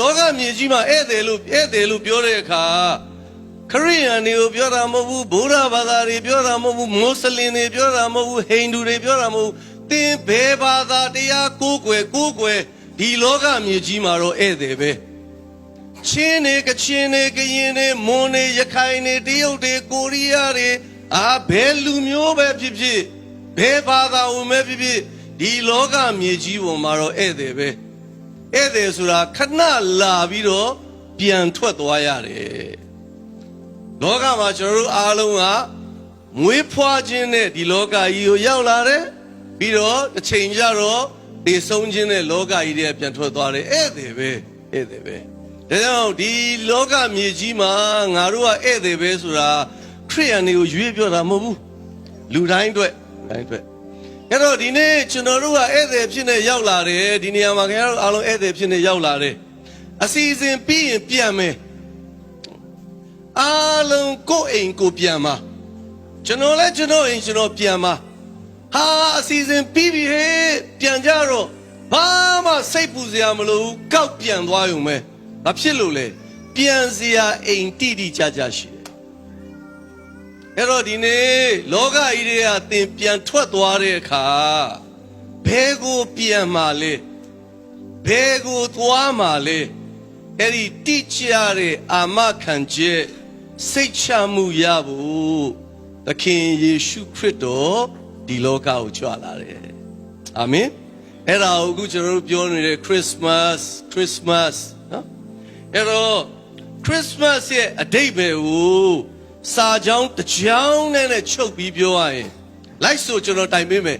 လောကမြေကြီးမှာဧည့်သည်လို့ဧည့်သည်လို့ပြောတဲ့အခါခရိယန်တွေကိုပြောတာမဟုတ်ဘူးဗုဒ္ဓဘာသာတွေပြောတာမဟုတ်ဘူးမွတ်စလင်တွေပြောတာမဟုတ်ဘူးဟိန္ဒူတွေပြောတာမဟုတ်ဘူးသင်ဘယ်ဘာသာတရားကိုးကွယ်ကိုးကွယ်ဒီလောကမြေကြီးမှာတော့ဧည့်သည်ပဲချင်းနေကချင်းနေကရင်နေမွန်နေရခိုင်နေတရုတ်တွေကိုရီးယားတွေအာဘယ်လူမျိုးပဲဖြစ်ဖြစ်ဘယ်ဘာသာဝင်ပဲဖြစ်ဖြစ်ဒီလောကမြေကြီးပေါ်မှာတော့ဧည့်သည်ပဲ ဧည့်သည်ဆိုတာခဏလာပြီးတော့ပြန်ထွက်သွားရတယ်လောကမှာကျွန်တော်တို့အားလုံးကမွေးဖွားခြင်းနဲ့ဒီလောကကြီးကိုရောက်လာတယ်ပြီးတော့တစ်ချိန်ကျတော့ဒီဆုံးခြင်းနဲ့လောကကြီးတွေပြန်ထွက်သွားတယ်ဧည့်သည်ပဲဧည့်သည်ပဲဒါကြောင့်ဒီလောကမြေကြီးမှာငါတို့ကဧည့်သည်ပဲဆိုတာခရိယန်တွေကိုရွေးပြောတာမဟုတ်ဘူးလူတိုင်းအတွက်လူတိုင်းအတွက် အဲ့တော့ဒီနေ့ကျွန်တော်တို့ကဧည့်သည်ဖြစ်နေရောက်လာတယ်ဒီနေရာမှာခင်ဗျားတို့အားလုံးဧည့်သည်ဖြစ်နေရောက်လာတယ်အစီအစဉ်ပြီးရင်ပြန်မယ်အားလုံးကိုယ့်အိမ်ကိုပြန်ပါကျွန်တော်လည်းကျွန်တော်အိမ်ကျွန်တော်ပြန်ပါဟာအစီအစဉ်ပြီးပြီဟဲ့ပြန်ကြတော့ဘာမှစိတ်ပူစရာမလိုဘူးကောက်ပြန်သွားရုံပဲဘာဖြစ်လို့လဲပြန်စရာအိမ်တိတိကျကျရှိတယ် အဲ့တော့ဒီနေ့လောကကြီးတွေကသင်ပြန်ထွက်သွားတဲ့အခါဘယ်ကိုပြန်มาလဲဘယ်ကိုသွားมาလဲအဲ့ဒီတိကျတဲ့အာမခံချက်စိတ်ချမှုရဖို့သခင်ယေရှုခရစ်တော်ဒီလောကကိုကြွလာတယ်အာမင်အဲ့ဒါကိုအခုကျွန်တော်တို့ပြောနေတဲ့ Christmas Christmas နော်အဲ့တော့ Christmas ရဲ့အတိတ်ပဲကို စာကြောင်းတစ်ကြောင်းနဲ့နဲ့ချုပ်ပြီးပြောရရင်လိုက်ဆိုကျွန်တော်တိုင်ပေးမယ်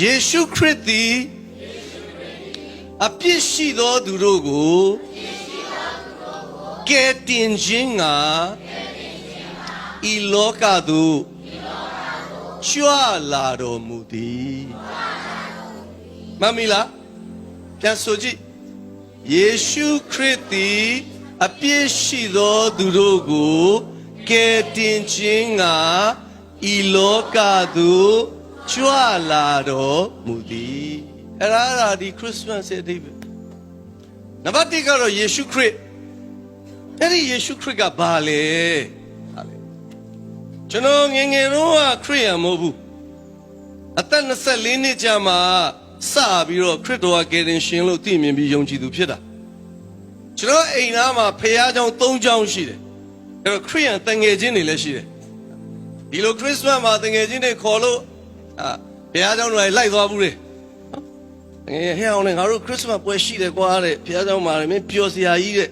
ယေရှုခရစ်သည်အပြစ်ရှိသောသူတို့ကိုကယ်တင်ခြင်းကဤလောကသို့ကြွလာတော်မူသည်မမီလားပြန်ဆိုကြည့်ယေရှုခရစ်သည်အပြစ်ရှိသောသူတို့ကို ကယ်တင်ခြင်းကဤလောကသို့ကြွလာတော်မူသည်အဲ့ဒါဒါဒီခရစ်စမတ်ရဲ့အဓိပ္ပာယ်နံပါတ်1ကတော့ယေရှုခရစ်အဲ့ဒီယေရှုခရစ်ကဘာလဲဟာလေကျွန်တော်ငငယ်တော့ခရစ်ယာန်မဟုတ်ဘူးအသက်24နှစ်ကြာမှစပြီးတော့ခရစ်တော်ကကယ်တင်ရှင်လို့သိမြင်ပြီးယုံကြည်သူဖြစ်တာကျွန်တော်အိမ်သားမှာဖခင်ကြောင့်၃ကြောင်းရှိတယ် အဲ့တော့ခရိယန်တန်ငယ်ချင်းတွေလည်းရှိတယ်ဒီလိုခရစ်စမတ်မှာတန်ငယ်ချင်းတွေခေါ်လို့အာဘုရားကျောင်းတွေလိုက်သွားဘူးလေတကယ်ဟဲ့အောင်လေငါတို့ခရစ်စမတ်ပွဲရှိတယ်ကွာတဲ့ဘုရားကျောင်းမှာလည်းမင်းပျော်စရာကြီးတဲ့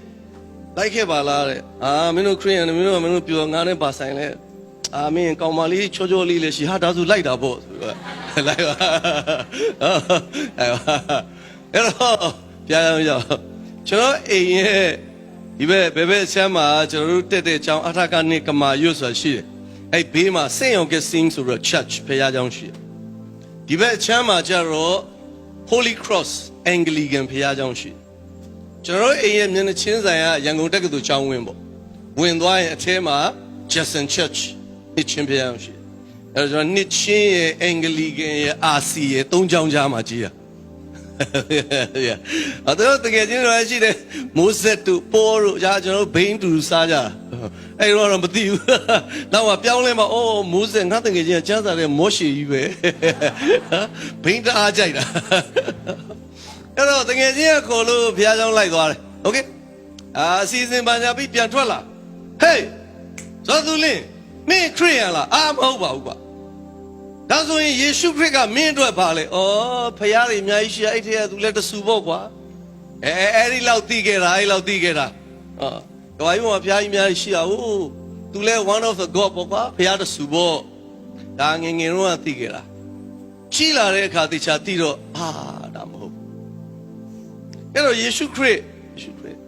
လိုက်ခဲ့ပါလားတဲ့အာမင်းတို့ခရိယန်မင်းတို့မင်းတို့ပျော်ငါနဲ့ပါဆိုင်လဲအာမင်းကောင်မလေးချောချောလေးလည်းရှိဟာဒါဆိုလိုက်တာပေါ့ဆိုတော့လိုက်ပါအဲ့တော့ဘုရားကျောင်းရောက်ကျွန်တော်အိမ်ရဲ့ ဒီဘက်ဘယ်ဘက်ဆမ်းမှာကျွန်တော်တို့တက်တဲ့အကြောင်းအထကနိကမာရွတ်ဆိုတာရှိတယ်အဲ့ဘေးမှာစင့်အောင်ကစင်းဆိုတော့ church ဖရားကျောင်းရှိတယ်ဒီဘက်ချမ်းမှာကျတော့ Holy Cross Anglican ဖရားကျောင်းရှိတယ်ကျွန်တော်တို့အိမ်ရဲ့မျက်နှာချင်းဆိုင်ကရန်ကုန်တက္ကသိုလ်ကျောင်းဝင်းပေါ့ဝင်သွားရင်အထဲမှာ Jackson Church နှစ်ချင်းဖရားကျောင်းရှိတယ်အဲ့တော့ကျွန်တော်နှစ်ချင်းရဲ့ Anglican ရဲ့ RC ရဲ့သုံးကျောင်းကြားမှာကြီးရ အဲ့တော့တကယ်ချင်းတော့ရှိတယ်မိုးဆက်တူပေါ်တို့ညာကျွန်တော်တို့ဘိန်းတူစားကြအဲ့တော့တော့မသိဘူးနောက်မှပြောင်းလဲမှာအိုးမိုးဆက်ငါတကယ်ချင်းကကျန်းစာတဲ့မောရှိကြီးပဲဘိန်းတအားကြိုက်တာအဲ့တော့တကယ်ချင်းကခေါ်လို့ဘုရားကျောင်းလိုက်သွားတယ်โอเคအာအစီအစဉ်ပညာပြီးပြန်ထွက်လာဟေးဇောသူလင်းမင်းခရိယန်လားအာမဟုတ်ပါဘူးကွာ ဒါဆိုရင်ယေရှုခရစ်ကမင်းအတွက်ပါလေ။အော်ဖခင်တွေအများကြီးရှိရအဲ့ထဲကသူလည်းတဆူပေါ့ကွာ။အဲအဲ့ဒီလောက်သိခဲ့တာအဲ့ဒီလောက်သိခဲ့တာ။ဟော။ဒါမှမဟုတ်ဖခင်ကြီးအများကြီးရှိရဟုတ်။သူလည်း one of the god ပေါ့ကွာ။ဖခင်တဆူပေါ့။ဒါငယ်ငယ်တော့သိခဲ့တာ။ကြီးလာတဲ့အခါတခြားသိတော့အာဒါမဟုတ်ဘူး။အဲ့တော့ယေရှုခရစ်ယေရှုခရစ်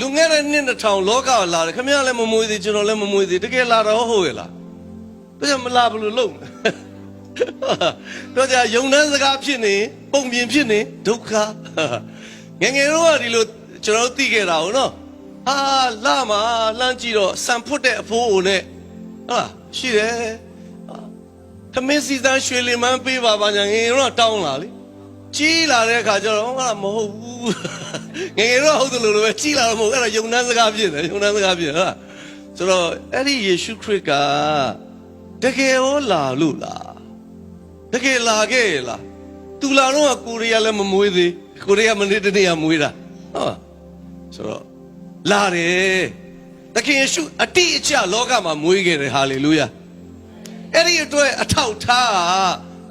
လူငယ်တဲ့နှစ်တစ်ထောင်လောကကိုလာတယ်ခင်ဗျားလည်းမမွေးသေးကျွန်တော်လည်းမမွေးသေးတကယ်လာတော့ဟုတ်ရဲ့လား။ ဒါကြောင့်မလာဘူးလို့လုံးတော့ကြာယုံနှန်းစကားဖြစ်နေပုံပြင်ဖြစ်နေဒုက္ခငယ်ငယ်တော့ကဒီလိုကျွန်တော်တို့သိခဲ့တာဟုတ်နော်ဟာလာမလှမ်းကြည့်တော့စံဖွတ်တဲ့အဖိုးအိုနဲ့ဟာရှိတယ်သမင်းစီစမ်းရွှေလင်မန်းပေးပါပါညာငယ်ငယ်တော့တောင်းလာလေကြီးလာတဲ့အခါကျတော့ဟာမဟုတ်ဘူးငယ်ငယ်တော့ဟုတ်တယ်လို့ပဲကြီးလာတော့မဟုတ်အဲ့ဒါယုံနှန်းစကားဖြစ်တယ်ယုံနှန်းစကားဖြစ်ဟုတ်လားဆိုတော့အဲ့ဒီယေရှုခရစ်က တကယ်ရောလာလို့လားတကယ်လာခဲ့ရဲ့လားသူလာတော့ကကိုရီးယားလည်းမမွေးသေးကိုရီးယားမနေ့တနေ့ကမွေးတာဟုတ်ဆိုတော့လာတယ်တခင်ယေရှုအတိအကျလောကမှာမွေးခဲ့တယ်ဟာလေလုယာအဲ့ဒီအတွက်အထောက်ထား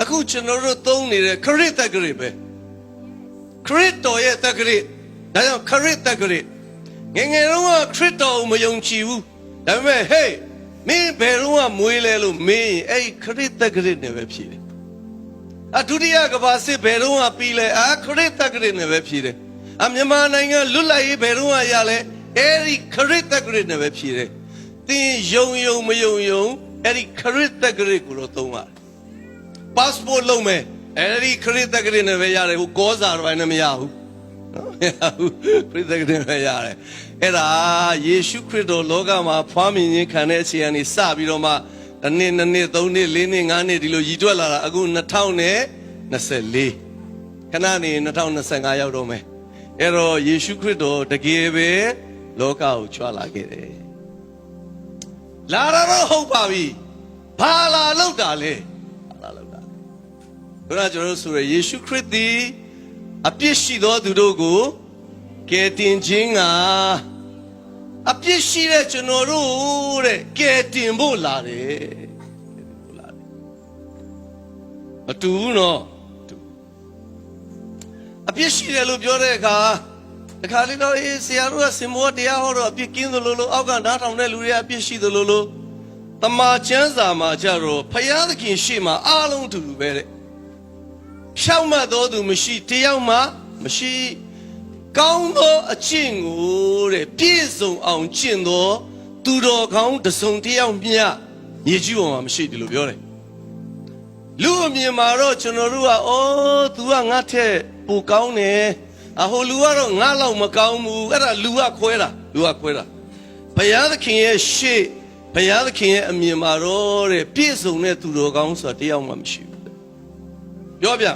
အခုကျွန်တော်တို့သုံးနေတဲ့ခရစ်တက်ကလေးပဲခရစ်တော်ရဲ့တက္ကရာဒါကြောင့်ခရစ်တက္ကရာငယ်ငယ်တုန်းကခရစ်တော်ကိုမယုံကြည်ဘူးဒါပေမဲ့ဟေး မင်းဘယ်တော့မှမွေးလဲလို့မင်းအဲ့ဒီခရစ်တက္ကရာနဲ့ပဲဖြေတယ်အဒုတိယကဘာစစ်ဘယ်တော့မှပြီးလဲအာခရစ်တက္ကရာနဲ့ပဲဖြေတယ်အမြန်မာနိုင်ငံလွတ်လပ်ရေးဘယ်တော့မှရလဲအဲ့ဒီခရစ်တက္ကရာနဲ့ပဲဖြေတယ်သင်ယုံယုံမယုံယုံအဲ့ဒီခရစ်တက္ကရာကိုတော့သုံးပါတယ် passport လုံးမယ်အဲ့ဒီခရစ်တက္ကရာနဲ့ပဲရတယ်ဟိုကောစာတော့လည်းမရဘူး နော်မရဘူးခရစ်တက္ကရာနဲ့ပဲရတယ်အဲ့ဒါယေရှုခရစ်တော်လောကမှာဖွားမြင်ခြင်းခံတဲ့အချိန်ကနေစပြီးတော့မှတစ်နှစ်နှစ်နှစ်သုံးနှစ်လေးနှစ်ငါးနှစ်ဒီလိုရည်တွက်လာတာအခု2024ခဏနေ2025ရောက်တော့မယ်အဲ့တော့ယေရှုခရစ်တော်တကယ်ပဲလောကကိုကြွလာခဲ့တယ်လာတော့ဟုတ်ပါပြီဘာလာလောက်တာလဲဘာလာလောက်တာဘုရားကျွန်တော်တို့ဆိုရယေရှုခရစ်သည် အပြစ်ရှိသောသူတို့ကိုကယ်တင်ခြင်းကအပြစ်ရှိတဲ့ကျွန်တော်တို့တဲ့ကယ်တင်ဖို့လာတယ်ကယ်တင်ဖို့လာတယ်မတူဘူးနော်မတူအပြစ်ရှိတယ်လို့ပြောတဲ့အခါတခါလေးတော့အေးဆရာတို့ကစင်မောတရားဟောတော့အပြစ်ကင်းသလိုလိုအောက်ကနားထောင်တဲ့လူတွေကအပြစ်ရှိသလိုလိုတမန်ကျမ်းစာမှာကြတော့ဖယားသခင်ရှေ့မှာအားလုံးအတူတူပဲတဲ့ ဖြောက်မှတ်သောသူမရှိတယောက်မှမရှိကောင်းသောအကျင့်ကိုတဲ့ပြည့်စုံအောင်ကျင့်သောသူတော်ကောင်းတစ်စုံတစ်ယောက်မျှမြေကြီးပေါ်မှာမရှိတယ်လို့ပြောတယ်လူအမြင်မှာတော့ကျွန်တော်တို့ကအော် तू ကငါ့ထက်ပိုကောင်းတယ်အဟိုလူကတော့ငါလောက်မကောင်းဘူးအဲ့ဒါလူကခွဲတာလူကခွဲတာဘုရားသခင်ရဲ့ရှေ့ဘုရားသခင်ရဲ့အမြင်မှာတော့တဲ့ပြည့်စုံတဲ့သူတော်ကောင်းဆိုတာတစ်ယောက်မှမရှိဘူး ပြောပြ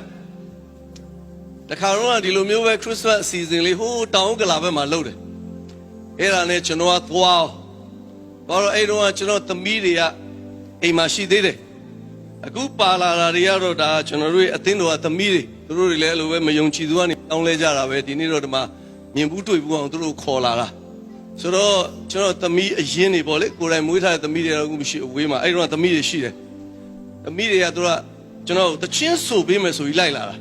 တခါတော့ဒီလိုမျိုးပဲခရစ်စမတ်အစီအစဉ်လေးဟိုးတောင်ကလာဘက်မှာလုပ်တယ်အဲ့ဒါနဲ့ကျွန်တော်ကသွားဘာလို့အဲ့တော့ကျွန်တော်သမီးတွေကအိမ်မှာရှိသေးတယ်အခုပါလာတာတွေကတော့ဒါကျွန်တော်တို့ရဲ့အသင်းတော်ကသမီးတွေသူတို့တွေလည်းအဲ့လိုပဲမယုံကြည်သူကနေတောင်းလဲကြတာပဲဒီနေ့တော့ဒီမှာမြင်ဘူးတွေ့ဘူးအောင်သူတို့ခေါ်လာတာဆိုတော့ကျွန်တော်သမီးအရင်နေပေါ့လေကိုယ်တိုင်မွေးထားတဲ့သမီးတွေတော့အခုမရှိအဝေးမှာအဲ့တော့သမီးတွေရှိတယ်သမီးတွေကသူက ကျွန်တော်တချင်းဆိုပေးမယ်ဆိုပြီးလိုက်လာတာ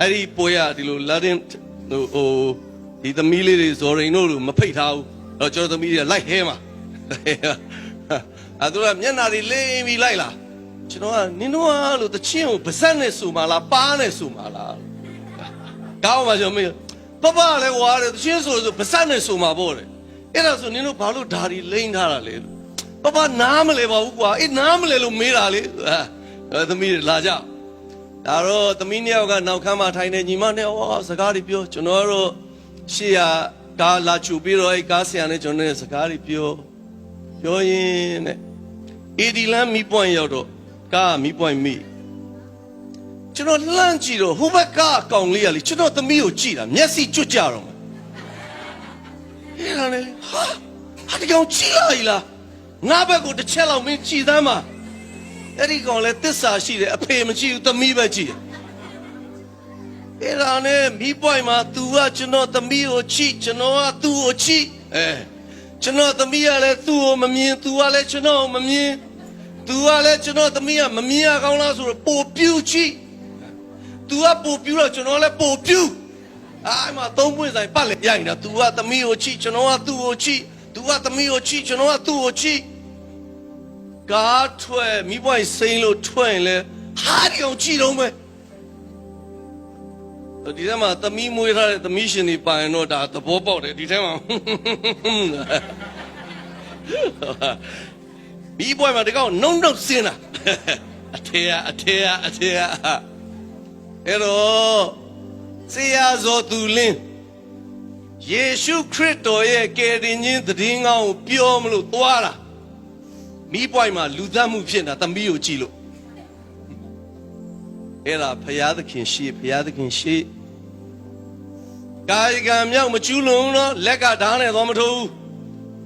အဲ့ဒီပွဲရဒီလိုလာတင်ဟိုဟိုဒီသမီးလေးတွေဇော်ရင်တို့လိုမဖိတ်ထားဘူးတော့ကျွန်တော်သမီးတွေကလိုက်ဟဲမှာအဲ့သူကမျက်နာတွေလိမ့်ပြီးလိုက်လာကျွန်တော်ကနင်တို့ကလို့တချင်းကိုဗဇက်နဲ့ဆိုမှလားပါးနဲ့ဆိုမှလားကောင်းပါကျွန်တော်မေးပပလည်းဝါတယ်တချင်းဆိုဆိုဗဇက်နဲ့ဆိုမှပေါ့တယ်အဲ့ဒါဆိုနင်တို့ဘာလို့ဓာရီလိမ့်ထားတာလဲလို့ပပနားမလဲပါဘူးကွာအေးနားမလဲလို့မေးတာလေ အဲသမီးတွေလာကြဒါတော့သမီးနှစ်ယောက်ကနောက်ခန်းမှာထိုင်နေညီမနဲ့ဟောစကားတွေပြောကျွန်တော်ကတော့ရှေ့ရကားလာချူပြီးတော့အဲကားဆရာနဲ့ကျွန်တော်နဲ့စကားတွေပြောပြောရင်းနဲ့အေဒီလန်မီပွိုင်းရောက်တော့ကားမီပွိုင်းမိကျွန်တော်လှမ်းကြည့်တော့ဟိုဘက်ကားအကောင်လေးကလေကျွန်တော်သမီးကိုကြည့်တာမျက်စိကျွတ်ကြတော့မှာအဲ့ဒါလေဟာဟာဒီကောင်ကြည့်လိုက်လားငါဘက်ကိုတစ်ချက်လောက်မင်းကြည်သမ်းပါ အဲ့ဒီကောင်လဲတစ္ဆာရှိတယ်အဖေမကြည့်ဘူးသမီးပဲကြည့်တယ်အဲ့ဒါနဲ့မိပွိုင်မှာ तू ကကျွန်တော်သမီးကိုကြည့်ကျွန်တော်ကသူ့ကိုကြည့်အဲကျွန်တော်သမီးကလည်းသူ့ကိုမမြင် तू ကလည်းကျွန်တော်ကိုမမြင် तू ကလည်းကျွန်တော်သမီးကမမြင်ရကောင်းလားဆိုတော့ပိုပြူကြည့် तू ကပိုပြူတော့ကျွန်တော်လည်းပိုပြူအဲ့မှာသုံးပွင့်ဆိုင်ပတ်လေရိုက်နေတာ तू ကသမီးကိုကြည့်ကျွန်တော်ကသူ့ကိုကြည့် तू ကသမီးကိုကြည့်ကျွန်တော်ကသူ့ကိုကြည့် ကားထွက်မိဘစိမ့်လို့ထွက်ရင်လဲဟာဒီအောင်ကြည့်တော့မယ်ဒီထဲမှာသမီးမွေးထားတဲ့သမီးရှင်တွေပိုင်တော့ဒါသဘောပေါက်တယ်ဒီထဲမှာမိဘမှာတကောင်နှုံနှုံစင်းတာအထေရအထေရအထေရအဲ့တော့စေရဇောသူလင်းယေရှုခရစ်တော်ရဲ့ကယ်တင်ခြင်းသည်င်းကောင်းကိုပြောမလို့သွားတာ မိပွိုင်မှာလူသတ်မှုဖြစ်နေတာသမီးကိုကြည့်လို့အဲ့ဒါဖရာသခင်ရှိဖရာသခင်ရှိကာယကံမြောက်မကျူးလွန်တော့လက်ကဓာတ်နဲ့တော့မထိုးဘူး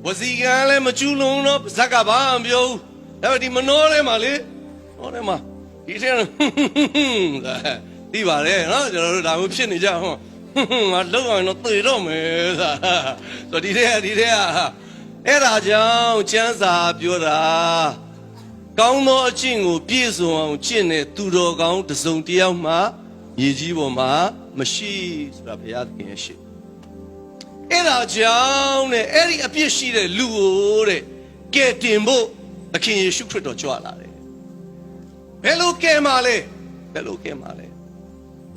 ဝစီကံလည်းမကျူးလွန်တော့ဇက်ကဘာမှမပြောဘူးဒါပေမဲ့ဒီမနှောထဲမှာလေဟောထဲမှာဒီထဲကဒီပါလေနော်ကျွန်တော်တို့ဒါမျိုးဖြစ်နေကြဟောငါလောက်အောင်တော့သေတော့မယ်ဆိုတာဆိုဒီထဲကဒီထဲက အဲ့ဒါကြောင့်ကျမ်းစာပြောတာကောင်းသောအကျင့်ကိုပြည့်စုံအောင်ကျင့်တဲ့သူတော်ကောင်းတစ်စုံတစ်ယောက်မှမြေကြီးပေါ်မှာမရှိဆိုတာဘုရားသခင်ရဲ့ရှိအဲ့ဒါကြောင့်တဲ့အဲ့ဒီအပြစ်ရှိတဲ့လူကိုတဲ့ကဲတင်ဖို့သခင်ယေရှုခရစ်တော်ကြွလာတယ်ဘယ်လိုကဲမှာလဲဘယ်လိုကဲမှာလဲ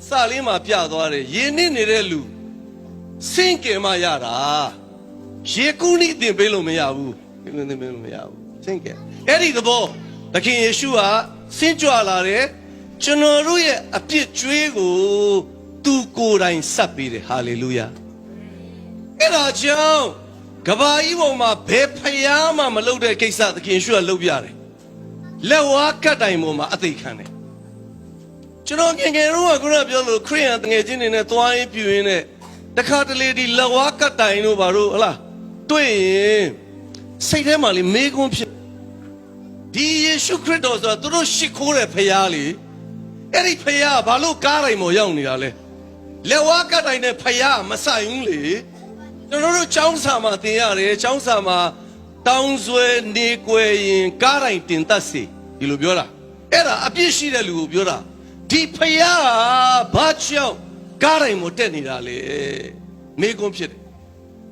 စာလေးမှာပြသွားတယ်ယင်းနစ်နေတဲ့လူစင့်ကဲမှရတာ ရေကူးနိအတင်ပေးလို့မရဘူးဒီလိုတင်ပေးလို့မရဘူးစင့်ကဲအဲ့ဒီသဘောသခင်ယေရှုဟာစင့်ကြွလာတယ်ကျွန်တော်တို့ရဲ့အပြစ်ကြွေးကိုသူကိုယ်တိုင်ဆက်ပေးတယ်ဟာလေလုယာအဲ့ဒါကြောင့်ကဘာကြီးပေါ်မှာဘယ်ဖျားမှမလုပ်တဲ့ကိစ္စသခင်ယေရှုကလုပ်ပြတယ်လက်ဝါးကတ်တိုင်ပေါ်မှာအသိခံတယ်ကျွန်တော်ငယ်ငယ်တော့ကခုနပြောလို့ခရိယန်တငယ်ချင်းတွေနဲ့သွားရင်ပြူရင်းနဲ့တခါတလေဒီလက်ဝါးကတ်တိုင်တို့ဘာလို့ဟလား တွေ့ရင်စိတ်ထဲမှာလေမေးခွန်းဖြစ်ဒီယေရှုခရစ်တော်ဆိုတာသူတို့ရှ िख ိုးတဲ့ဖျားလေအဲ့ဒီဖျားဘာလို့ကားတိုင်ပေါ်ရောက်နေတာလဲလက်ဝါးကတ်တိုင်နဲ့ဖျားမဆိုင်ဘူးလေကျွန်တော်တို့ចောင်းစာမှာသင်ရတယ်ចောင်းစာမှာတောင်းဆွဲနေကွယ်ရင်ကားတိုင်တင်တတ်စေဒီလိုပြောတာအဲ့ဒါအပြစ်ရှိတဲ့လူကိုပြောတာဒီဖျားဘာကြောင့်ကားတိုင်ပေါ်တက်နေတာလေမေးခွန်းဖြစ်တယ်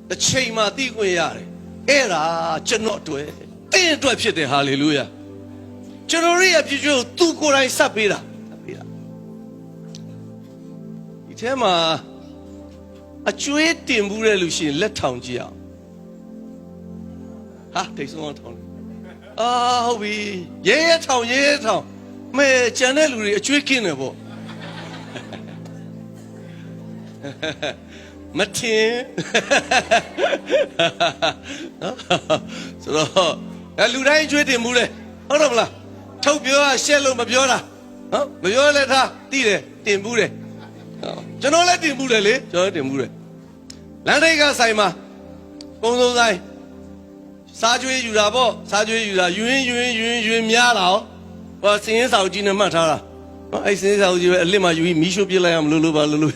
တစ်ချိန်မှာသိခွင့်ရတယ်အဲ့ဒါကျွန်တော်အတွက်တင်းအတွက်ဖြစ်တယ်ဟာလေလုယာကျွန်တော်ရဲ့အပြစ်ကိုသူကိုယ်တိုင်ဆက်ပေးတာဆက်ပေးတာဒီထဲမှာအကျွေးတင်ဘူးတဲ့လူရှိရင်လက်ထောင်ကြည့်အောင်ဟာတိတ်ဆုံးအောင်ထောင်တယ်အာဟုတ်ပြီရဲရဲထောင်ရဲရဲထောင်မဲကြံတဲ့လူတွေအကျွေးကင်းတယ်ပေါ့ မထင်နော်ဆိုတော့အဲလူတိုင်းကျွေးတင်မှုလေဟုတ်တော့မလားထုတ်ပြောရရှက်လို့မပြောတာနော်မပြောလဲထားသိတယ်တင်မှုတယ်ဟုတ်ကျွန်တော်လည်းတင်မှုတယ်လေကျွန်တော်လည်းတင်မှုတယ်လမ်းထိပ်ကဆိုင်မှာကုန်းစုံဆိုင်စားကျွေးယူတာပေါ့စားကျွေးယူတာယူရင်ယူရင်ယူရင်ယူရင်များတာဟောဟောစင်းရင်စာအုပ်ကြီးနဲ့မှတ်ထားတာနော်အဲ့စင်းရင်စာအုပ်ကြီးပဲအလစ်မှာယူပြီးမီးရှို့ပြစ်လိုက်အောင်လို့လို့ပါလို့လို့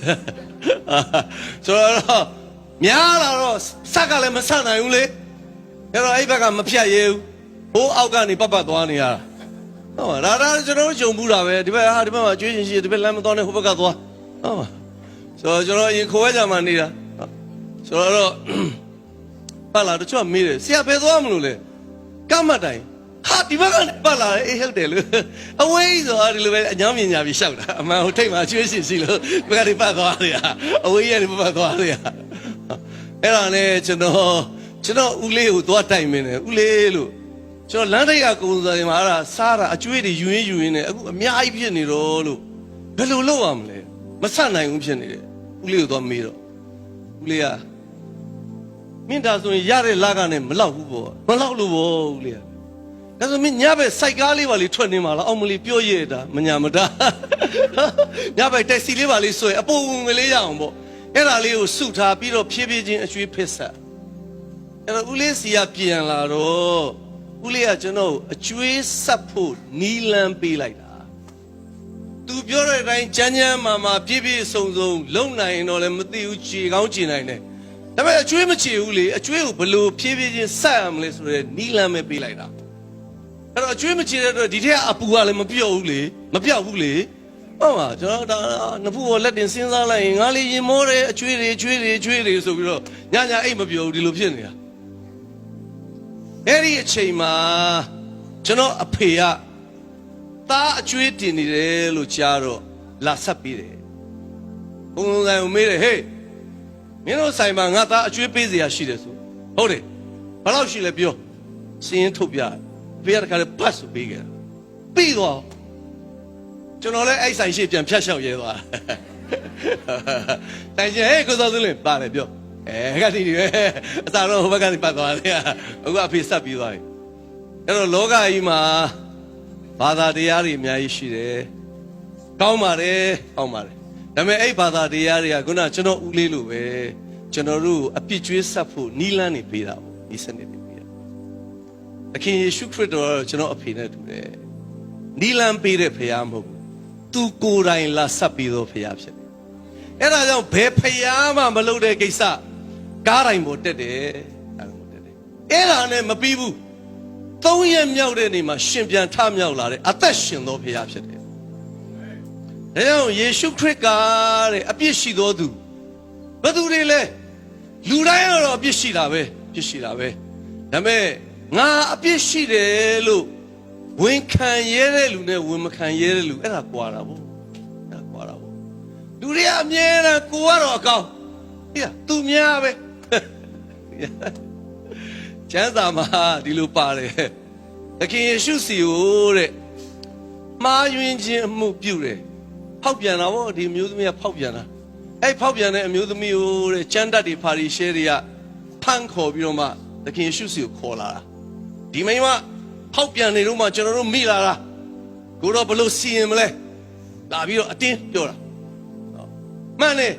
ဆိုတော့များလာတော့စက်ကလည်းမဆက်နိုင်ဘူးလေအဲ့တော့အဲ့ဘက်ကမဖြတ်ရဲဘူးဟိုးအောက်ကနေပတ်ပတ်သွားနေရတာဟုတ်ပါဒါဒါကျွန်တော်တို့ဂျုံဘူးတာပဲဒီဘက်ဟာဒီဘက်မှာကျွေးရှင်ရှိဒီဘက်လမ်းမသွားနဲ့ဟိုဘက်ကသွားဟုတ်ပါဆိုတော့ကျွန်တော်အရင်ခိုးဝဲကြမှာနေတာဆိုတော့ပတ်လာတော့ချော့မေးတယ်ဆရာဘယ်သွားမလို့လဲကမ္မတိုင် ဟာဒီဘက်ကနေပတ်လာတယ်အေးဟုတ်တယ်လို့အဝေးဆိုတော့ဒီလိုပဲအညောင်းမြင်ညာပြီးရှောက်တာအမှန်ဟိုထိတ်မှာကျွေးရှင်ရှိလို့ဒီဘက်ကနေပတ်သွားတယ်အဝေးကနေပတ်သွားတယ်အဲ့ဒါနဲ့ကျွန်တော်ကျွန်တော်ဦးလေးကိုသွားတိုင်မင်းတယ်ဦးလေးလို့ကျွန်တော်လမ်းထိပ်ကကုံဆိုင်မှာအဲ့ဒါစားတာအကျွေးတွေယူရင်းယူရင်းနဲ့အခုအများကြီးဖြစ်နေတော့လို့ဘယ်လိုလုပ်ရမလဲမဆက်နိုင်ဘူးဖြစ်နေတယ်ဦးလေးကိုသွားမေးတော့ဦးလေးကမင်းဒါဆိုရင်ရတဲ့လကနဲ့မလောက်ဘူးပေါ့မလောက်လို့ပေါ့ဦးလေးက ဒါဆိုမင်းညဘက်စိုက်ကားလေးပါလေးထွက်နေမှာလားအောင်မလေးပြောရတာမညာမတာညဘက်တက်စီလေးပါလေးဆွဲအပူဝင်ကလေးရအောင်ပေါ့အဲ့ဒါလေးကိုစုထားပြီးတော့ဖြည်းဖြည်းချင်းအကျွေးဖစ်ဆက်အဲ့တော့ဦးလေးစီကပြန်လာတော့ဦးလေးကကျွန်တော်အကျွေးဆက်ဖို့နီလန်းပေးလိုက်တာသူပြောတဲ့အတိုင်းကြမ်းကြမ်းမာမာပြည့်ပြည့်စုံစုံလုံနိုင်ရင်တော့လည်းမသိဘူးခြေကောင်းခြေနိုင်တယ်ဒါပေမဲ့အကျွေးမချေဘူးလေအကျွေးကိုဘယ်လိုဖြည်းဖြည်းချင်းဆက်ရမလဲဆိုတော့နီလန်းပဲပေးလိုက်တာ အဲ့တော့အကျွေးမချေတဲ့အတွက်ဒီထက်အပူကလည်းမပြော့ဘူးလေမပြောက်ဘူးလေဟုတ်ပါကျွန်တော်ဒါနဖူကိုလက်တင်စဉ်းစားလိုက်ရင်ငါလေးရင်မိုးတယ်အကျွေးတွေအကျွေးတွေအကျွေးတွေဆိုပြီးတော့ညညအိတ်မပြောဘူးဒီလိုဖြစ်နေတာအဲ့ဒီအချိန်မှာကျွန်တော်အဖေကသားအကျွေးတင်နေတယ်လို့ကြားတော့လာဆက်ပြီးတယ်ဘုံဘုံဆိုင်ကိုမေးတယ်ဟေးမင်းတို့ဆိုင်မှာငါသားအကျွေးပေးစရာရှိတယ်ဆိုဟုတ်တယ်ဘယ်လောက်ရှိလဲပြောစင်းရင်ထုတ်ပြ ဖေးရတခါလေးပတ်ဆိုပေးခဲ့တာပြီးတော့ကျွန်တော်လည်းအဲ့ဆိုင်ရှိပြန်ဖြတ်လျှောက်ရဲသွားတိုင်ကျဟဲ့ကိုစောစုလင်းပါတယ်ပြောအဲကတိဒီပဲအသာတော့ဟိုဘက်ကနေပတ်သွားတယ်အခုအဖေဆက်ပြီးသွားပြီအဲ့တော့လောကကြီးမှာဘာသာတရားတွေအများကြီးရှိတယ်ကောင်းပါတယ်ကောင်းပါတယ်ဒါပေမဲ့အဲ့ဘာသာတရားတွေကခုနကျွန်တော်ဦးလေးလိုပဲကျွန်တော်တို့အပြစ်ကြွေးဆက်ဖို့နီးလန်းနေပေးတာပေါ့ဒီစနစ်တွေပေးတာ သခင်ယေရှုခရစ်တော်ကတော့ကျွန်တော်အဖေနဲ့တူတယ်နီးလန်းပေးတဲ့ဖခင်မဟုတ်ဘူးသူကိုယ်တိုင်လာဆက်ပြီးတော့ဖခင်ဖြစ်တယ်အဲ့ဒါကြောင့်ဘယ်ဖခင်မှမလုပ်တဲ့ကိစ္စကားတိုင်းပေါ်တက်တယ်ကားတိုင်းပေါ်တက်တယ်အဲ့ဒါနဲ့မပြီးဘူးသုံးရက်မြောက်တဲ့နေ့မှာရှင်ပြန်ထမြောက်လာတဲ့အသက်ရှင်သောဖခင်ဖြစ်တယ်။ဒါကြောင့်ယေရှုခရစ်ကတဲ့အပြစ်ရှိသောသူဘယ်သူတွေလဲလူတိုင်းကတော့အပြစ်ရှိတာပဲအပြစ်ရှိတာပဲ။ဒါပေမဲ့ ငါအပြစ်ရှိတယ်လို့ဝန်ခံရဲတဲ့လူနဲ့ဝန်မခံရဲတဲ့လူအဲ့ဒါကွာတာဗော။အဲ့ဒါကွာတာဗော။လူတွေကအမြဲတမ်းကိုကတော့အကောင်း။ဟေ့သူများပဲ။ကျမ်းစာမှာဒီလိုပါတယ်။သခင်ယေရှုစီကိုတဲ့မှားယွင်းခြင်းအမှုပြုတယ်။ဖောက်ပြန်တာဗောဒီအမျိုးသမီးကဖောက်ပြန်တာ။အဲ့ဖောက်ပြန်တဲ့အမျိုးသမီးကိုတဲ့ကျမ်းတတ်တွေဖာရီရှဲတွေကဖန်ခေါ်ပြီးတော့မှသခင်ယေရှုစီကိုခေါ်လာတာ။ ဒီမိန်းမဖောက်ပြန်နေတော့မှကျွန်တော်တို့မိလာတာ။ကိုတော့ဘလို့စီရင်မလဲ။လာပြီးတော့အတင်းပြောတာ။မှန်တယ်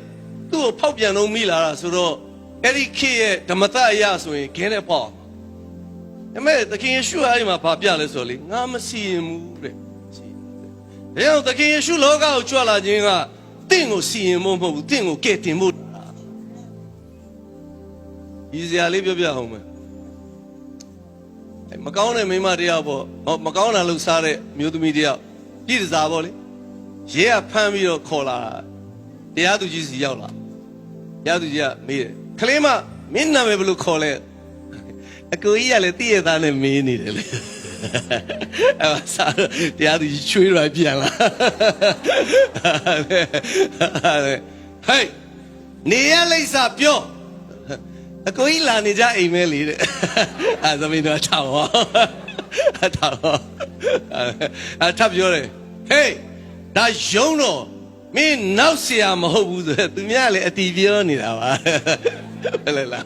သူ့ကိုဖောက်ပြန်တော့မိလာတာဆိုတော့အဲ့ဒီခေတ်ရဲ့ဓမ္မတအရာဆိုရင်ခင်းနဲ့ပေါ့။ဒါပေမဲ့သခင်ယေရှုအားဒီမှာဘာပြလဲဆိုလေငါမစီရင်ဘူးတဲ့။စီရင်ဘူးတဲ့။ဒါကြောင့်သခင်ယေရှုလောကကိုကြွလာခြင်းကတင့်ကိုစီရင်ဖို့မဟုတ်ဘူးတင့်ကိုကဲ့တင်ဖို့။ဒီစရာလေးပြောပြအောင်မယ်။အဲ မကောင်းတဲ့မိန်းမတစ်ယောက်ပေါ့ဟောမကောင်းတာလှုပ်ရှားတဲ့မျိုးသမီးတစ်ယောက်ပြည်တစားပေါ့လေ။ရဲကဖမ်းပြီးတော့ခေါ်လာတာတရားသူကြီးစီရောက်လာ။တရားသူကြီးကမေးတယ်။ခလေးမမင်းနာမည်ဘယ်လိုခေါ်လဲ။အကိုကြီးကလည်းတည့်ရသားနဲ့မေးနေတယ်လေ။အဲ့ဒါစားတော့တရားသူကြီးချွေးရပြန်လာ။ဟဲ့နေရလိမ့်စာပြော အကိုကြီးလာနေကြအိမ်မဲလေတဲ့အဲသမီးတို့ထောက်ဟောထောက်ဟောအဲထပ်ပြောတယ်ဟေးဒါယုံတော့မင်းနောက်ဆရာမဟုတ်ဘူးဆိုတော့သူများလည်းအတီပြောနေတာပါဘယ်လဲလား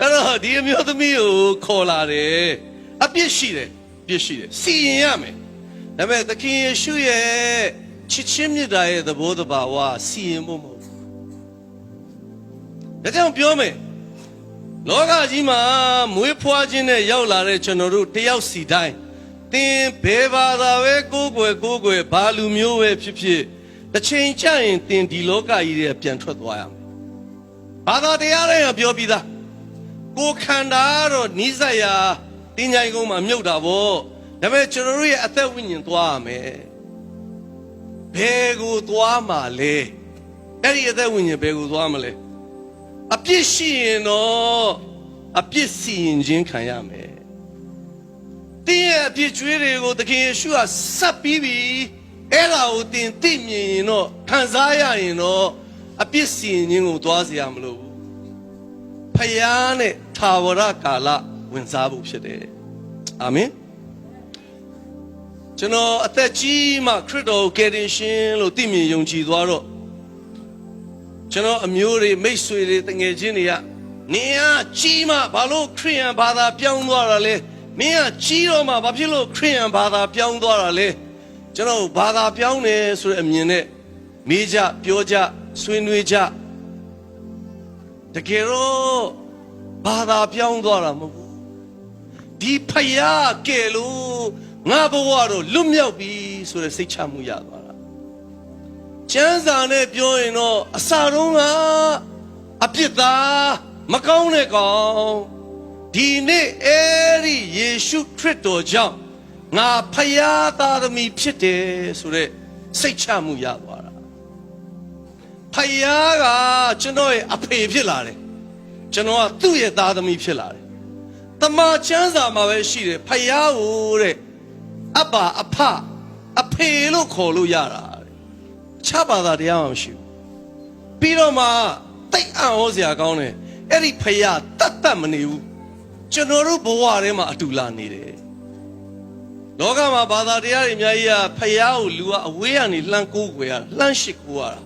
အဲ့တော့ဒီအမျိုးသမီးကိုခေါ်လာတယ်အပြစ်ရှိတယ်ပြစ်ရှိတယ်စီရင်ရမယ်ဒါပေမဲ့သခင်ယေရှုရဲ့ချစ်ချင်းမြတ်တာရဲ့သဘောတဘာဝစီရင်ဖို့မဟုတ် ဒါကြောင့်ပြောမယ်လောကကြီးမှာမွေးဖွားခြင်းနဲ့ရောက်လာတဲ့ကျွန်တော်တို့တယောက်စီတိုင်းသင်ဘယ်ဘာသာပဲကိုးကွယ်ကိုးကွယ်ဘာလူမျိုးပဲဖြစ်ဖြစ်တစ်ချိန်ကျရင်သင်ဒီလောကကြီးထဲပြန်ထွက်သွားရမယ်။ဘာသာတရားတွေကပြောပြီးသားကိုယ်ခန္ဓာကတော့နိစ္စရာတင်းကြိုင်ကုန်းမှာမြုပ်တာဗော။ဒါပေမဲ့ကျွန်တော်တို့ရဲ့အသက်ဝိညာဉ်သွားရမယ်။ဘယ်ကိုသွားမှာလဲ။အဲ့ဒီအသက်ဝိညာဉ်ဘယ်ကိုသွားမလဲ။ အပြစ်ရှိရင်တော့အပြစ်စီရင်ခြင်းခံရမယ်။တင်းရဲ့အပြစ်ကြွေးတွေကိုသခင်ယေရှုကဆက်ပြီးပြီအဲ့ဒါကိုတင်သိမြင်ရင်တော့ခံစားရရင်တော့အပြစ်စီရင်ခြင်းကိုသွားเสียမလို့ဘူးဖယားနဲ့သာဝရကာလဝင်စားဖို့ဖြစ်တယ်အာမင်ကျွန်တော်အသက်ကြီးမှခရစ်တော်ကိုကယ်တင်ရှင်လို့သိမြင်ယုံကြည်သွားတော့ ကျွန်တော်အမျိုးတွေမိတ်ဆွေတွေတငယ်ချင်းတွေကနင်ကကြီးမှဘာလို့ခရိယန်ဘာသာပြောင်းသွားတာလဲမင်းကကြီးတော့မှဘာဖြစ်လို့ခရိယန်ဘာသာပြောင်းသွားတာလဲကျွန်တော်ဘာသာပြောင်းတယ်ဆိုတဲ့အမြင်နဲ့မေးကြပြောကြဆွေးနွေးကြတကယ်တော့ဘာသာပြောင်းသွားတာမဟုတ်ဘူးဒီဖယားကဲလို့ငါဘဝတော့လွတ်မြောက်ပြီဆိုတဲ့စိတ်ချမှုရသွားတာ ကျမ်းစာနဲ့ပြောရင်တော့အစာတုံးကအပြစ်သားမကောင်းတဲ့ကောင်ဒီနေ့အဲ့ဒီယေရှုခရစ်တော်ကြောင့်ငါဖယားသားသမီးဖြစ်တယ်ဆိုတဲ့စိတ်ချမှုရသွားတာဖယားကကျွန်တော်ရဲ့အဖေဖြစ်လာတယ်ကျွန်တော်ကသူ့ရဲ့သားသမီးဖြစ်လာတယ်တမန်ကျမ်းစာမှာပဲရှိတယ်ဖယားကိုတဲ့အဘအဖအဖေလို့ခေါ်လို့ရတာတဲ့ ခြားဘာသာတရားမှမရှိဘူးပြီးတော့မှတိတ်အံ့ဩစရာကောင်းတယ်အဲ့ဒီဖယားတတ်တတ်မနေဘူးကျွန်တော်တို့ဘဝထဲမှာအတူလာနေတယ်လောကမှာဘာသာတရားတွေအများကြီးကဖယားကိုလူကအဝေးကနေလှမ်းကိုးကွယ်ရတာလှမ်းရှိကိုးရတာ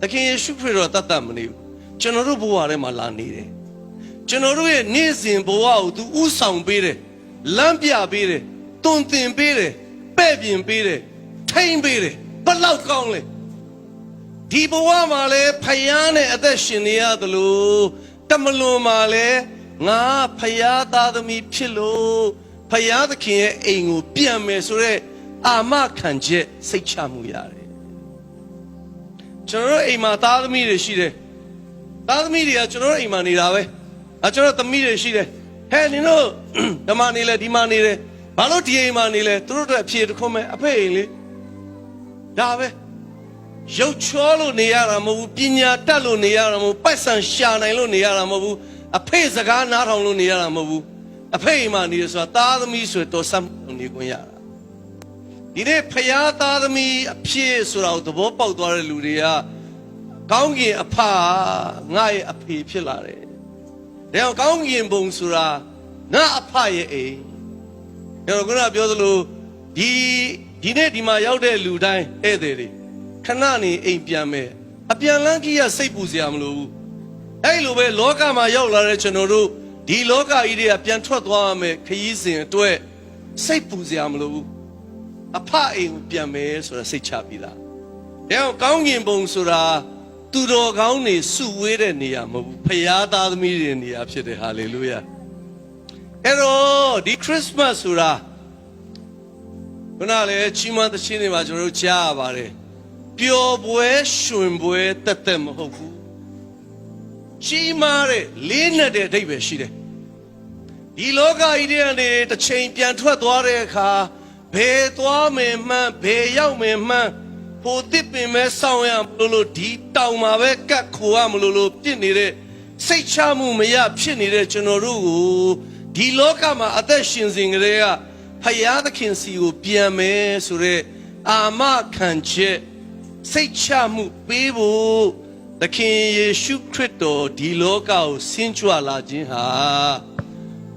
သခင်ယေရှုခရစ်တော်တတ်တတ်မနေဘူးကျွန်တော်တို့ဘဝထဲမှာလာနေတယ်ကျွန်တော်တို့ရဲ့နေ့စဉ်ဘဝကိုသူဥဆောင်ပေးတယ်လမ်းပြပေးတယ်တွင်တင်ပေးတယ်ပဲ့ပြင်ပေးတယ်ထိမ့်ပေးတယ်ဘလောက်ကောင်းလဲ ဒီဘဝမှာလဲဖယားနဲ့အသက်ရှင်နေရသလိုတမလွန်မှာလဲငါဖယားသားသမီးဖြစ်လို့ဖယားသခင်ရဲ့အိမ်ကိုပြန်မယ်ဆိုတော့အာမခံချက်စိတ်ချမှုရတယ်ကျွန်တော်တို့အိမ်မှာသားသမီးတွေရှိတယ်သားသမီးတွေကကျွန်တော်တို့အိမ်မှာနေတာပဲအဲကျွန်တော်သမီးတွေရှိတယ်ဟဲ့နင်တို့ဓမ္မနေလဲဒီမှာနေလဲဘာလို့ဒီအိမ်မှာနေလဲသူတို့တို့အဖြေတစ်ခုမဲ့အဖေအိမ်လေဒါပဲ ရုပ်ချောလို့နေရတာမဟုတ်ဘူးပညာတတ်လို့နေရတာမဟုတ်ဘူးပိုက်ဆံရှာနိုင်လို့နေရတာမဟုတ်ဘူးအဖေစကားနားထောင်လို့နေရတာမဟုတ်ဘူးအဖေအိမ်မှာနေရဆိုတာသားသမီးဆိုတော့ဆက်မှုနေခွင့်ရတာဒီနေ့ဖျားသားသမီးအဖြစ်ဆိုတာကိုသဘောပေါက်သွားတဲ့လူတွေကကောင်းကင်အဖငါရဲ့အဖေဖြစ်လာတယ်ဒါကြောင့်ကောင်းကင်ဘုံဆိုတာငါအဖရဲ့အိမ်ကျွန်တော်ခုနပြောသလိုဒီဒီနေ့ဒီမှာရောက်တဲ့လူတိုင်းဧည့်သည်တွေခ ဏနေအိမ်ပြန်မယ်အပြန်လန်းကြီးကစိတ်ပူစရာမလိုဘူးအဲ့လိုပဲလောကမှာရောက်လာတဲ့ကျွန်တော်တို့ဒီလောကကြီးတွေကပြန်ထွက်သွားရမယ်ခရီးစဉ်အတွက်စိတ်ပူစရာမလိုဘူးအဖအိမ်ကိုပြန်မယ်ဆိုတာစိတ်ချပြီးသားဒါကြောင့်ကောင်းကင်ဘုံဆိုတာသူတော်ကောင်းတွေစုဝေးတဲ့နေရာမဟုတ်ဘူးဖရာသားသမီးတွေနေရာဖြစ်တယ်ဟာလေလုယာအဲ့တော့ဒီခရစ်စမတ်ဆိုတာခုနလေချီးမွမ်းသခြင်းတွေမှာကျွန်တော်တို့ကြားရပါတယ် ပျော်ပွဲရွှင်ပွဲတက်တက်မဟုတ်ဘူးကြီးမားတဲ့လေးနက်တဲ့အဓိပ္ပာယ်ရှိတယ်ဒီလောကကြီးထဲကနေတစ်ချိန်ပြန်ထွက်သွားတဲ့အခါဘယ်သွားမယ်မှန်းဘယ်ရောက်မယ်မှန်းဟိုတစ်ပင်မဲစောင်းရမလို့လို့ဒီတောင်မှာပဲကတ်ခိုရမလို့လို့ပြစ်နေတဲ့စိတ်ချမှုမရဖြစ်နေတဲ့ကျွန်တော်တို့ကိုဒီလောကမှာအသက်ရှင်စဉ်ကလေးကဖယားသခင်စီကိုပြန်မယ်ဆိုတဲ့အာမခံချက် စိတ်ချမှုပေးဖို့သခင်ယေရှုခရစ်တော်ဒီလောကကိုဆင်းကြွလာခြင်းဟာ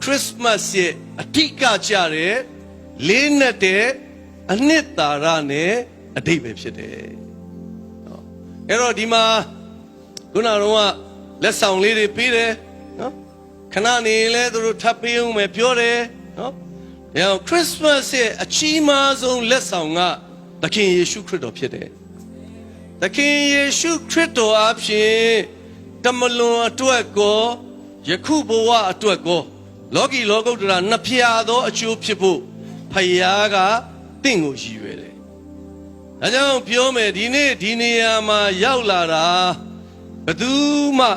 ခရစ်မတ်ရဲ့အထက်ကကြတဲ့လေးနက်တဲ့အနှစ်သာရနဲ့အတိတ်ပဲဖြစ်တယ်။ဟောအဲ့တော့ဒီမှာခုနကတော့လက်ဆောင်လေးတွေပေးတယ်နော်ခဏနေလဲသူတို့ထပ်ပေးအောင်မယ်ပြောတယ်နော်။အဲခရစ်မတ်ရဲ့အချီးမားဆုံးလက်ဆောင်ကသခင်ယေရှုခရစ်တော်ဖြစ်တယ်။ သခင်ယေရှုခရစ်တော်အဖြစ်တမလွန်အတွက်ကိုယခုဘဝအတွက်ကိုလောကီလောကုတ္တရာနှစ်ဖြာသောအကျိုးဖြစ်ဖို့ဖယားကတင့်ကိုရည်ရွယ်တယ်။ဒါကြောင့်ပြောမယ်ဒီနေ့ဒီနေရာမှာရောက်လာတာဘယ်သူမှ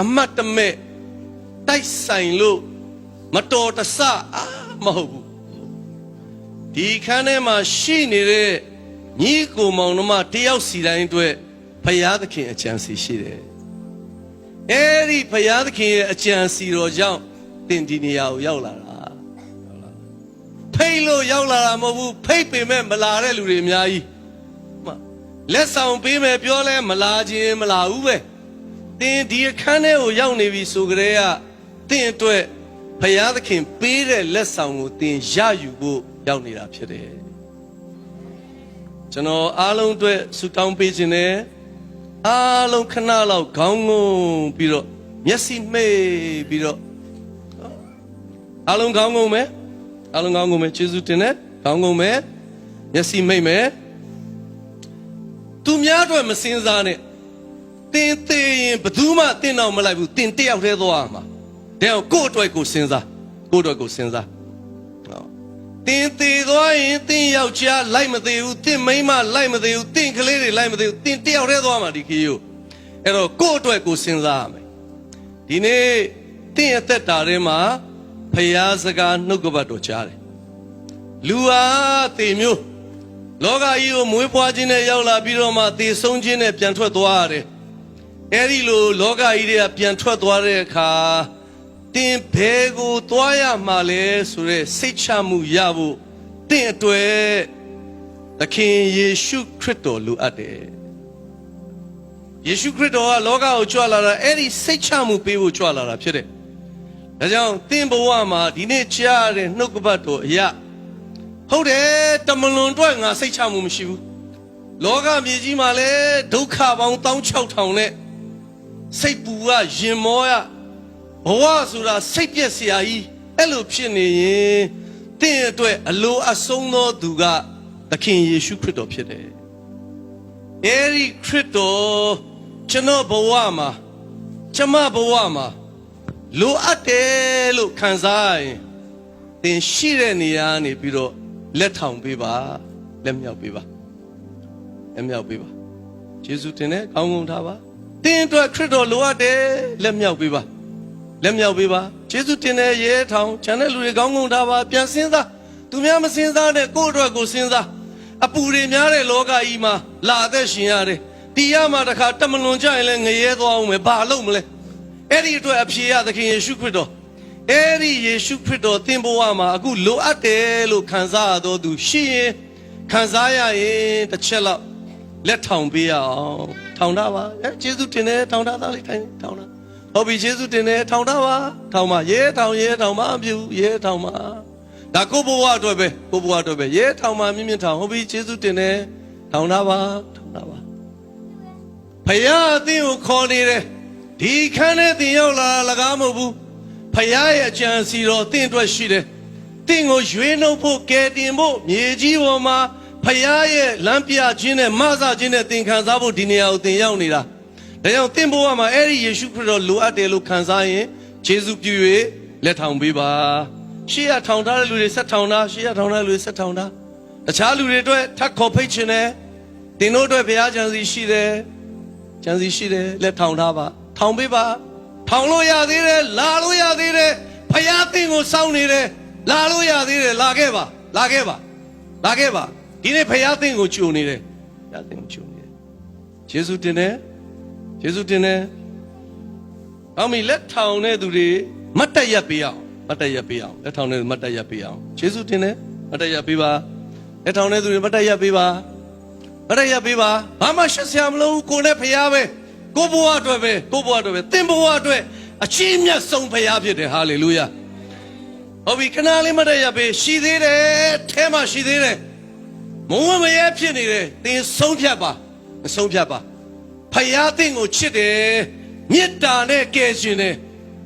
အမတ်တမဲ့တိုက်ဆိုင်လို့မတော်တဆအာမဟုတ်ဘူး။ဒီခန်းထဲမှာရှိနေတဲ့ ညီကိုမောင်နှမတယောက်စီတိုင်းအတွက်ဖယားသခင်အကြံစီရှိတယ်။အဲဒီဖယားသခင်ရဲ့အကြံစီတော်ကြောင့်တင်ဒီနေရာကိုရောက်လာတာဟုတ်လား။ဖိတ်လို့ရောက်လာတာမဟုတ်ဘူးဖိတ်ပေမဲ့မလာတဲ့လူတွေအများကြီး။မှလက်ဆောင်ပေးမယ်ပြောလဲမလာခြင်းမလာဘူးပဲ။တင်ဒီအခန်းထဲကိုရောက်နေပြီဆိုကြတဲ့ကတင်အတွက်ဖယားသခင်ပေးတဲ့လက်ဆောင်ကိုတင်ရယူဖို့ရောက်နေတာဖြစ်တယ်။ ကျွန်တော်အားလုံးအတွက်ဆုတောင်းပေးခြင်းနဲ့အားလုံးခဏလောက်ခေါင်းငုံပြီးတော့မျက်စိမှိတ်ပြီးတော့နော်အားလုံးခေါင်းငုံမယ်အားလုံးခေါင်းငုံမယ်ကျေးဇူးတင်တယ်ခေါင်းငုံမယ်မျက်စိမှိတ်မယ်သူများအတွက်မစင်စားနဲ့တင်းသေးရင်ဘယ်သူမှတင်းတော့မလိုက်ဘူးတင်းတယောက်တည်းသွားမှာတဲ့ကိုယ့်အတွက်ကိုစဉ်းစားကိုယ့်အတွက်ကိုစဉ်းစားနော် တင်သေးသွားရင်တင်ယောက်ျားလိုက်မသေးဘူးတင်မိန်းမလိုက်မသေးဘူးတင်ကလေးတွေလိုက်မသေးဘူးတင်တယောက်တည်းသွားမှာဒီခီးကိုအဲ့တော့ကိုယ့်အတွက်ကိုစဉ်းစားရမယ်ဒီနေ့တင်အသက်တာထဲမှာဖယားစကားနှုတ်ကပတ်တော်ကြားတယ်လူဟာတေမျိုးလောကကြီးကိုမွေးဖွားခြင်းနဲ့ရောက်လာပြီးတော့မှတေဆုံးခြင်းနဲ့ပြန်ထွက်သွားရတယ်အဲ့ဒီလိုလောကကြီးတွေကပြန်ထွက်သွားတဲ့အခါ တင်ဘဲကိုသွားရမှာလဲဆိုတဲ့စိတ်ချမှုရဖို့တင့်အတွေ့သခင်ယေရှုခရစ်တော်လိုအပ်တယ်ယေရှုခရစ်တော်ကလောကကိုကြွလာတာအဲ့ဒီစိတ်ချမှုပေးဖို့ကြွလာတာဖြစ်တယ်ဒါကြောင့်တင့်ဘဝမှာဒီနေ့ကြားရတဲ့နှုတ်ကပတ်တော်အရာဟုတ်တယ်တမလွန်အတွက်ငါစိတ်ချမှုမရှိဘူးလောကမြေကြီးမှာလည်းဒုက္ခပေါင်း16000နဲ့စိတ်ပူကရင်မောရ ဘဝဆိုတာစိတ်ပြက်စရာကြီးအဲ့လိုဖြစ်နေရင်တင့်အတွက်အလိုအဆုံးသောသူကသခင်ယေရှုခရစ်တော်ဖြစ်တယ်အဲ့ဒီခရစ်တော်ကျွန်တော်ဘဝမှာကျမဘဝမှာလိုအပ်တယ်လို့ခံစားရင်သင်ရှိတဲ့နေရာကနေပြီးတော့လက်ထောင်ပေးပါလက်မြောက်ပေးပါလက်မြောက်ပေးပါယေရှုတင်တဲ့ကောင်းကောင်းထားပါသင်အတွက်ခရစ်တော်လိုအပ်တယ်လက်မြောက်ပေးပါ လက်မြောက်ပေးပါယေရှုတင်တဲ့ရဲထောင်ခြံတဲ့လူတွေကောင်းကောင်းထားပါပြန်စင်းစားသူများမစင်းစားနဲ့ကိုယ့်အတွက်ကိုစင်းစားအပူတွေများတဲ့လောကကြီးမှာလာအသက်ရှင်ရတယ်တီးရမှာတခါတမလွန်ကြရင်လည်းငရဲသွားအောင်မယ်ဘာလုပ်မလဲအဲ့ဒီအတွက်အဖြေရသခင်ယေရှုခရစ်တော်အဲ့ဒီယေရှုခရစ်တော်သင်ဘဝမှာအခုလိုအပ်တယ်လို့ခံစားရတော့သူရှိရင်ခံစားရရင်တစ်ချက်လောက်လက်ထောင်ပေးရအောင်ထောင်ထားပါအဲယေရှုတင်တယ်ထောင်ထားသားလေးထိုင်ထောင်ထား ဟုတ်ပြီယေရှုတင်တယ်ထောင်ထားပါထောင်ပါရဲထောင်ရဲထောင်ပါအပြူရဲထောင်ပါဒါကိုဘဝအတွက်ပဲကိုဘဝအတွက်ပဲရဲထောင်ပါမြင့်မြင့်ထောင်ဟုတ်ပြီယေရှုတင်တယ်ထောင်ထားပါထောင်ထားပါဖယားအသင်ကိုခေါ်နေတယ်ဒီခန်းထဲသင်ရောက်လာလကားမဟုတ်ဘူးဖယားရဲ့အကြံစီတော်သင်အတွက်ရှိတယ်သင်ကိုရွေးနှုတ်ဖို့ကယ်တင်ဖို့မြေကြီးပေါ်မှာဖယားရဲ့လမ်းပြခြင်းနဲ့မဆခြင်းနဲ့သင်ခံစားဖို့ဒီနေရာကိုသင်ရောက်နေတာ ဒါကြောင့်သင်ဘဝမှာအဲ့ဒီယေရှုခရစ်တော်လိုအပ်တယ်လို့ခံစားရင်ယေရှုပြု၍လက်ထောင်ပေးပါရှေ့ရထောင်ထားတဲ့လူတွေဆက်ထောင်ထားရှေ့ရထောင်ထားတဲ့လူတွေဆက်ထောင်ထားတခြားလူတွေအတွက်ထပ်ခေါ်ဖိတ်ခြင်းနဲ့သင်တို့အတွက်ဘုရားကြံစီရှိတယ်ကျန်စီရှိတယ်လက်ထောင်ထားပါထောင်ပေးပါထောင်လို့ရသေးတယ်လာလို့ရသေးတယ်ဖယားသင်ကိုစောင့်နေတယ်လာလို့ရသေးတယ်လာခဲ့ပါလာခဲ့ပါလာခဲ့ပါဒီနေ့ဖယားသင်ကိုကြုံနေတယ်ဖယားသင်ကိုကြုံနေတယ်ယေရှုတင်တယ် ယေရှုတင်တယ်အောက်မီလက်ထောင်တဲ့သူတွေမတ်တက်ရက်ပေးအောင်မတ်တက်ရက်ပေးအောင်လက်ထောင်တဲ့သူမတ်တက်ရက်ပေးအောင်ယေရှုတင်တယ်မတ်တက်ရက်ပေးပါလက်ထောင်တဲ့သူတွေမတ်တက်ရက်ပေးပါအရရပေးပါဘာမှရှက်စရာမလိုဘူးကိုနဲ့ဖရားပဲကိုဘဝအတွက်ပဲကိုဘဝအတွက်ပဲသင်ဘဝအတွက်အချီးမြတ်ဆုံးဖရားဖြစ်တယ်ဟာလေလုယာဟုတ်ပြီခဏလေးမတည့်ရပေးရှိသေးတယ်အဲမှာရှိသေးတယ်မုံဝမရဲဖြစ်နေတယ်သင်ဆုံးဖြတ်ပါမဆုံးဖြတ်ပါ ဖရားသင်ကိုချစ်တယ်မေတ္တာနဲ့ကယ်ရှင်တယ်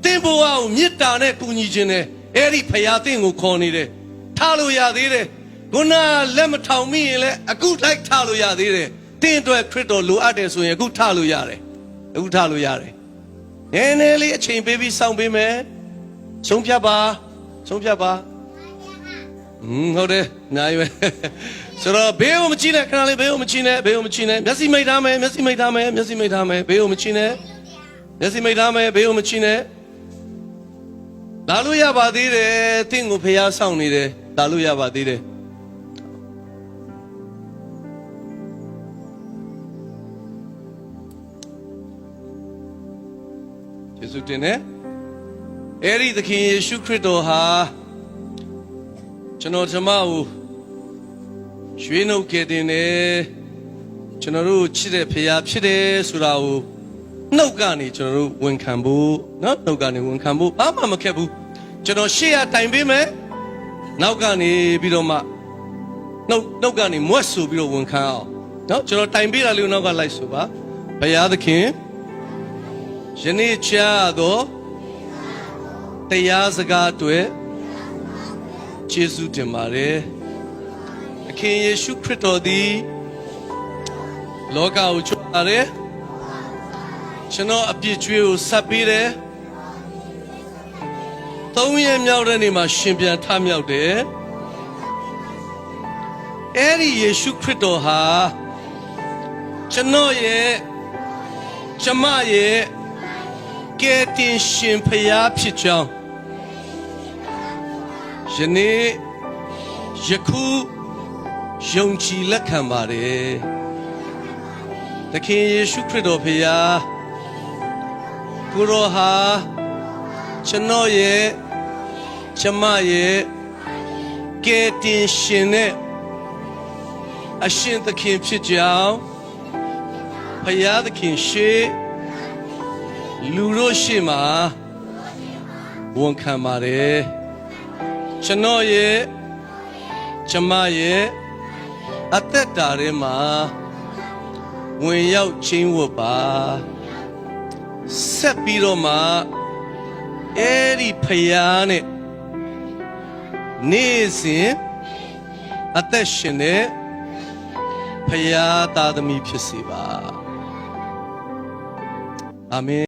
သင်ဘဝကိုမေတ္တာနဲ့ကူညီခြင်းတယ်အဲ့ဒီဖရားသင်ကိုခေါ်နေတယ်ထားလို့ရသေးတယ်ခုနလက်မထောင်မိရင်လည်းအခုလိုက်ထလို့ရသေးတယ်။တင်းအတွက်ခရစ်တော်လိုအပ်တယ်ဆိုရင်အခုထလို့ရတယ်။အခုထလို့ရတယ်။နည်းနည်းလေးအချိန်ပေးပြီးစောင့်ပေးမယ်။ဆုံးဖြတ်ပါဆုံးဖြတ်ပါ။อืมဟုတ်တယ်နိုင်ပဲ။ ဆိုတော့ဘေးကိုမကြည့်နဲ့ခဏလေးဘေးကိုမကြည့်နဲ့ဘေးကိုမကြည့်နဲ့မျက်စိမိတ်ထားမယ်မျက်စိမိတ်ထားမယ်မျက်စိမိတ်ထားမယ်ဘေးကိုမကြည့်နဲ့မျက်စိမိတ်ထားမယ်ဘေးကိုမကြည့်နဲ့လာလို့ရပါသေးတယ်။တင့်ကိုဖျားဆောင်နေတယ်လာလို့ရပါသေးတယ်။ယေရှုတင်တယ်အဲ့ဒီသခင်ယေရှုခရစ်တော်ဟာကျွန်တော်ဓမ္မကို ရွှေနှုတ်ခဲ့တင်တယ်ကျွန်တော်တို့ချစ်တဲ့ဖခင်ဖြစ်တယ်ဆိုတာကိုနှုတ်ကနေကျွန်တော်တို့ဝန်ခံဖို့เนาะနှုတ်ကနေဝန်ခံဖို့ဘာမှမခက်ဘူးကျွန်တော်ရှေ့ရတိုင်ပေးမယ်နောက်ကနေပြီးတော့မှနှုတ်နှုတ်ကနေမွတ်ဆိုပြီးတော့ဝန်ခံအောင်เนาะကျွန်တော်တိုင်ပေးတာလေးကိုနောက်ကလိုက်ဆိုပါဘုရားသခင် ယနေ့ချာသောတရားစကားတွေယေရှုတင်ပါတယ်။အ ခင်ယေရှုခရစ်တော်သည်လောကကိုချွတ်လာတယ်။ကျွန်တော်အပြစ်ကြွေးကိုဆက်ပေးတယ်။သုံးရက်မြောက်တဲ့နေ့မှာရှင်ပြန်ထမြောက်တယ်။အဲဒီယေရှုခရစ်တော်ဟာကျွန်တော်ရဲ့ကျမရဲ့ကယ်တင်ရှင်ဖျားဖြစ်ကြောင်းယနေ့ယခု ယုံကြည်လက်ခံပါတယ်သခင်ယေရှုခရစ်တော်ဖျားကိုရောဟာကျွန်တော်ရဲ့ကျမရဲ့ကယ်တင်ရှင်နဲ့အရှင်သခင်ဖြစ်ကြောင်းဖျားသခင်ရှေးလူတို့ရှေ့မှာဝန်ခံပါတယ်ကျွန်တော်ရဲ့ကျမရဲ့ အသက်တာထဲမှာဝင်ရောက်ချင်းဝတ်ပါဆက်ပြီးတော့မှအဲ့ဒီဖယားနဲ့နေ့စဉ်အသက်ရှင်တဲ့ဖဖယားသားသမီးဖြစ်စေပါအာမင်